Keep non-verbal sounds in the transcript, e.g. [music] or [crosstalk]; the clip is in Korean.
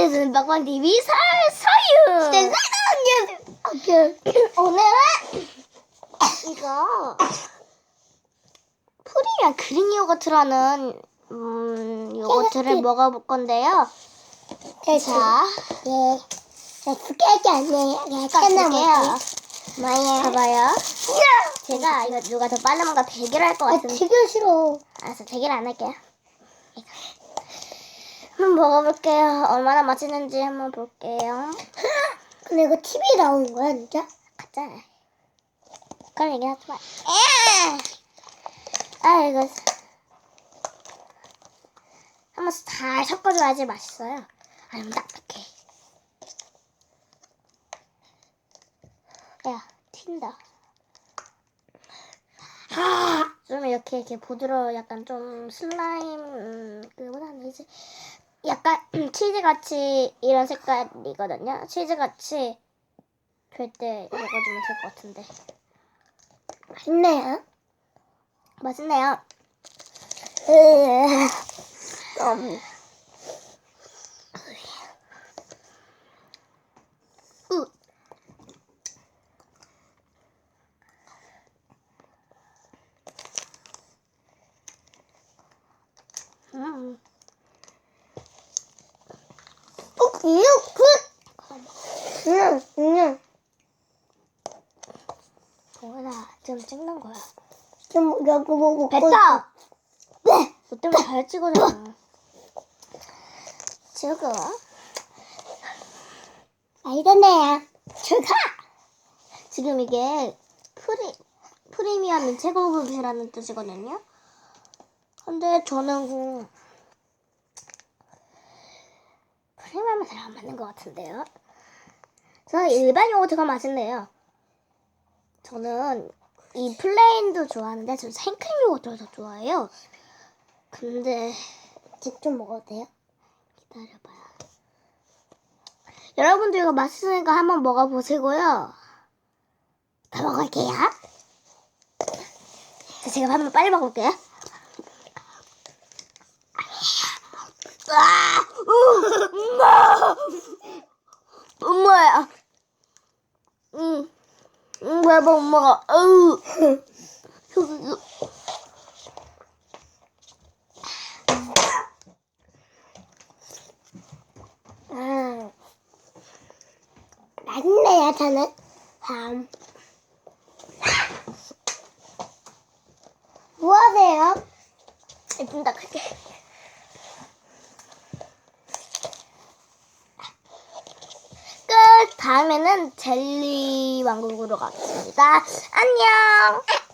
안녕하세요. 막방 TV 설 서유. 네, 안녕하세요. 오늘은 이거 프리미엄 그린 요거트라는 음, 요거트를 먹어볼 건데요. 자, 예. 자, 스케치 아니에요. 예, 꺼낼게요. 뭐예요? 봐봐요. 제가 이거 누가 더 빨리 먹가 대결할 것 아, 같은데. 되게 싫어. 알았어, 대결 안 할게요. 이거. 먹어볼게요. 얼마나 맛있는지 한번 볼게요. [laughs] 근데 이거 TV 나오는 거야, 진짜? 가짜. 그런 얘기 하지 마. 에! 아, 이거. 한번 잘 섞어줘야지 맛있어요. 아니면 딱딱해. 야, 튄다. 좀 이렇게 이렇게 부드러워 약간 좀 슬라임 음, 그보다는 이제 약간 [clears throat] 치즈 같이 이런 색깔이거든요. 치즈 같이 될 때 먹어주면 될 것 같은데 맛있네요. 맛있네요. 음. 으. 음. 동현아 지금 찍는 거야. 좀, 뭐 먹고. 됐다. 네. 너 때문에 잘 찍어잖아. 지금 맛있네요. 제가 지금 이게 프리 프리미엄 최고급이라는 뜻이거든요. 근데 저는 그 프리미엄이 잘안 맞는 것 같은데요. 저는 일반 요거트가 맛있네요. 저는 이 플레인도 좋아하는데 저는 생크림 요거트를 더 좋아해요. 근데 직접 먹어도 돼요? 기다려봐요. 여러분도 이거 맛있으니까 한번 먹어보시고요. 다 먹을게요. 자, 제가 한번 빨리 먹을게요. 아, 엄마, 엄마야. 응, 응, 배봐 엄마가. 으. 아. 맛있네요, 저는. 다음. 뭐 하세요? 문 닫을게. 다음에는 젤리 왕국으로 가겠습니다. 안녕!